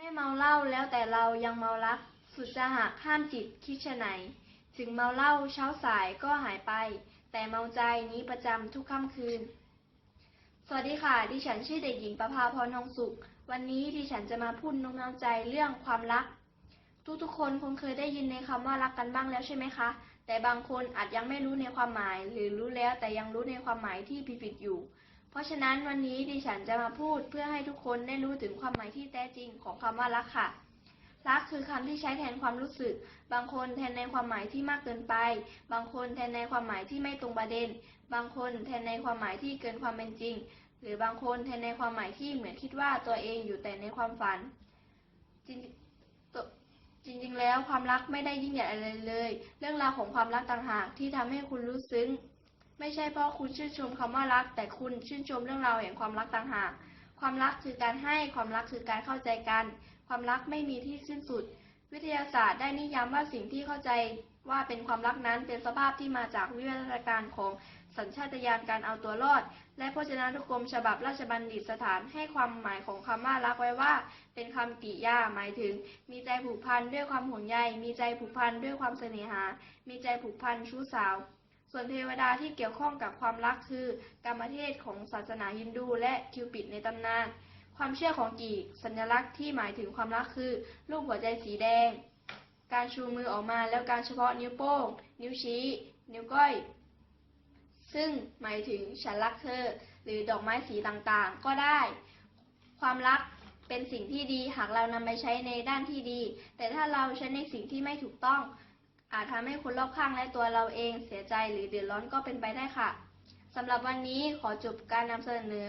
ไม่เมาเหล้าแล้วแต่เรายังเมารัก สุดจะหักห้ามจิตคิดชะไหน ถึงเมาเหล้าเช้าสายก็หายไป แต่เมาใจนี้ประจำทุกค่ำคืน สวัสดีค่ะ ดิฉันชื่อเด็กหญิงประภาพรทองสุข วันนี้ดิฉันจะมาพูดน้องๆใจเรื่องความรัก ทุกๆคนคงเคยได้ยินในคำว่ารักกันบ้างแล้วใช่ไหมคะ แต่บางคนอาจยังไม่รู้ในความหมาย หรือรู้แล้วแต่ยังรู้ในความหมายที่ผิดๆอยู่ เพราะฉะนั้นวันนี้ดิฉันจะมาพูดเพื่อให้ทุกคนได้รู้ถึงความหมายที่แท้จริงของคำว่ารักค่ะ รักคือคำที่ใช้แทนความรู้สึก บางคนแทนในความหมายที่มากเกินไป บางคนแทนในความหมายที่ไม่ตรงประเด็น บางคนแทนในความหมายที่เกินความเป็นจริง หรือบางคนแทนในความหมายที่เหมือนคิดว่าตัวเองอยู่แต่ในความฝัน จริงจริงๆ แล้วความรักไม่ได้ยิ่งใหญ่อะไรเลย เรื่องราวของความรักต่างหากที่ทำให้คุณรู้ซึ้ง ไม่ใช่เพราะคุณชื่นชมคำว่ารัก แต่คุณชื่นชมเรื่องราวแห่งความรักต่างหาก ความรักคือการให้ ความรักคือการเข้าใจกัน ความรักไม่มีที่สิ้นสุด วิทยาศาสตร์ได้นิยามว่าสิ่งที่เข้าใจว่าเป็นความรักนั้นเป็นสภาพที่มาจากวิวัฒนาการของสัญชาตญาณการเอาตัวรอด และพจนานุกรมฉบับราชบัณฑิตสถานให้ความหมายของคำว่ารักไว้ว่า เป็นคำกริยาหมายถึง มีใจผูกพันด้วยความห่วงใย มีใจผูกพันด้วยความเสน่หา มีใจผูกพันชู้สาว ส่วนเทวดาที่เกี่ยวข้องกับความรักคือกรรมเทศของศาสนาฮินดู และคิวปิดในตำนาน ความเชื่อของกีกสัญลักษณ์ที่หมายถึงความรักคือรูปหัวใจสีแดง การชูมือออกมาแล้วการเฉพาะนิ้วโป้ง นิ้วชี้ นิ้วก้อย ซึ่งหมายถึงฉันรักเธอ หรือดอกไม้สีต่างๆ ก็ได้ ความรักเป็นสิ่งที่ดีหากเรานำไปใช้ในด้านที่ดี แต่ถ้าเราใช้ในสิ่งที่ไม่ถูกต้อง อาจทำให้คนรอบข้างและตัวเราเองเสียใจหรือเดือดร้อนก็เป็นไปได้ค่ะสำหรับวันนี้ขอจบการนำเสนอ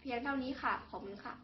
เพียงเท่านี้ค่ะ ขอบคุณค่ะ